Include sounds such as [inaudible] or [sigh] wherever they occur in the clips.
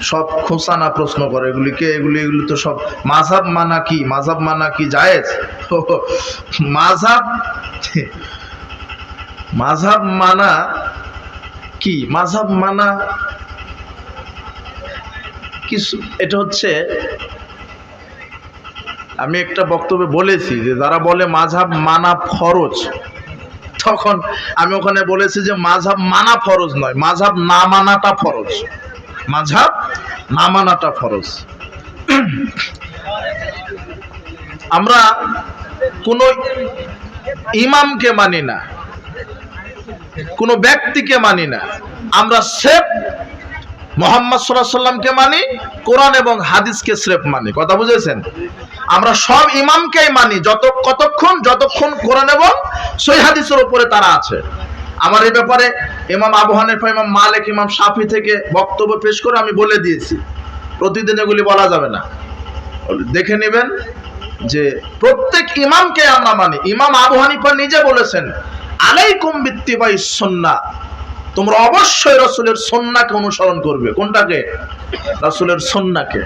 সব খোসানা প্রশ্ন করে এগুলিকে এগুলি এগুলি তো সব মাঝাব মানা কি, মাঝাব মানা কি জায়েজ? [laughs] মাঝাব মাঝাব মানা কি? মাঝাব মানা কিছু, এটা হচ্ছে, আমি একটা বক্তব্যে বলেছি যে যারা বলে মাঝাব মানা ফরজ তখন আমি ওখানে বলেছি যে মাঝাব মানা ফরজ নয় মাঝাব না মানাটা ফরজ। মাঝাব না মানাটা ফরজ। আমরা কোনো ইমামকে মানি না, কোনো ব্যক্তিকে মানি না। আমরা সেফ মোহাম্মদ সাল্লাহ সাল্লামকে মানি, কোরআন এবং হাদিসকে স্রেফ মানি। কথা বুঝেছেন? আমরা সব ইমামকেই মানি, যত কতক্ষণ, যতক্ষণ কোরআন এবং সই হাদিসের উপরে তারা আছে। আমার এই ব্যাপারে ইমাম আবু হানিফা, ইমাম মালিক, ইমাম সাফি থেকে বক্তব্য পেশ করে আমি বলে দিয়েছি। প্রতিদিন এগুলি বলা যাবে না। দেখে নেবেন যে প্রত্যেক ইমামকে আমরা মানি। ইমাম আবু হানিফা নিজে বলেছেন, আলাইকুম বিত্তিবাই সন্না। তোমরা অবশ্যই রসুলের সন্নাকে অনুসরণ করবে। কোনটাকে? রসুলের সন্নাকে।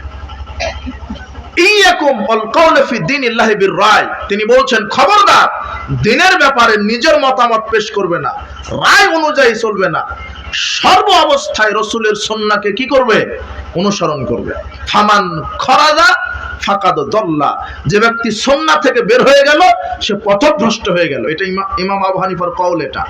তিনি বলছেন, খবরদার, দিনের ব্যাপারে নিজের মতামত পেশ করবে না, রায় অনুযায়ী চলবে না। সর্ব অবস্থায় রসুলের সন্নাকে কি করবে? অনুসরণ করবে। থামান খরাজা ফাকাদ দল্লা। যে ব্যক্তি সন্না থেকে বের হয়ে গেল, সে পথভ্রষ্ট হয়ে গেল। এটা ইমা- ইমাম আবু হানিফার কওল এটা।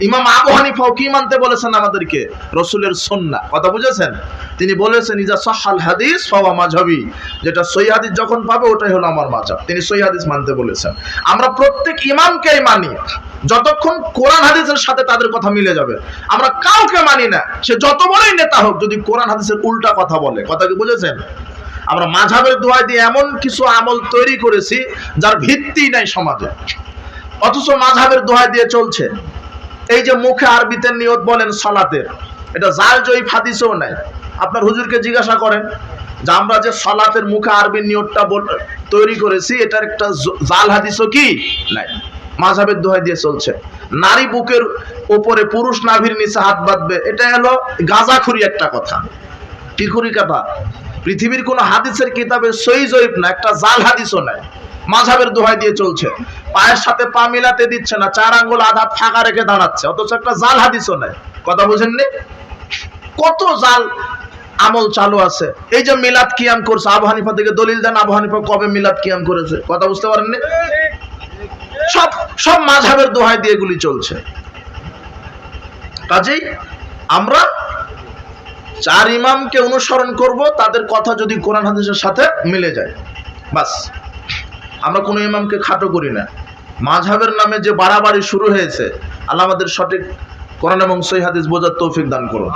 ইমাম আবু হানিফাও কি মানতে বলেছেন আমাদেরকে? রসুলের সন্না কথা বুঝেছেন? তিনি বলেছেন, ইজা সাহাল হাদিস ফাওয়া মাঝহাবি যেটা সই হাদিস যখন পাবে, ওটাই হলো আমার মাঝহাব তিনি সই হাদিস মানতে বলেছেন। আমরা প্রত্যেক ইমামকেই মানি। যতক্ষণ কোরআন হাদিসের সাথে তাদের কথা মিলে যাবে। আমরা কাউকে মানি না। সে যত বড়ই নেতা হোক, যদি কোরআন হাদিসের উল্টা কথা বলে। কথা কি বুঝেছেন? আমরা মাঝাবের দোয়া দিয়ে এমন কিছু আমল তৈরি করেছি যার ভিত্তি নাই সমাজে। অথচ মাঝাবের দোয়া দিয়ে চলছে। এই যে মুখে আরবিতে নিয়ত বলেন সলাতের, এটা জাল জয়ী ফাদিসেও নাই। আপনার হুজুরকে জিজ্ঞাসা করেন যে আমরা যে সলাতের মুখে আরবির নিয়তটা তৈরি করেছি, এটার একটা জাল হাদিসও কি? নাই। মাঝাবের দোহাই দিয়ে চলছে। নারী বুকের উপরে পুরুষ নাভির নিচে হাত বাঁধবে, এটা হলো গাঁজাখুরি একটা কথা। কি খুরি কথা? পৃথিবীর কোন হাদিসের কিতাবে সই জয়ীব না, একটা জাল হাদিসও নাই। মাঝাবের দোহাই দিয়ে চলছে। পায়ের সাথে পা মিলাতে দিচ্ছে না, চার আঙ্গুল আধা ফাঁকা রেখে দাঁড়াচ্ছে, অথচ একটা জাল হাদিসও নাই। কথা বুঝেননি? কত জাল আমল চালু আছে। এই যে মিলাদ কিয়াম করছে, আবু হানিফা থেকে দলিল দেন, আবু হানিফা কবে মিলাদ কিয়াম করেছে, কথা বুঝতে পারেননি? সব সব মাঝাবের দোহাই দিয়ে এগুলি চলছে। কাজেই আমরা চার ইমামকে অনুসরণ করব, তাদের কথা যদি কোরআন হাদিসের সাথে মিলে যায়। বাস। আমরা কোনো ইমামকে খাটো করি না। মাঝহাবের নামে যে বাড়াবাড়ি শুরু হয়েছে, আল্লাহ আমাদের সঠিক কোরআন এবং সৈহাদিস হাদিস বোঝার তৌফিক দান করুন।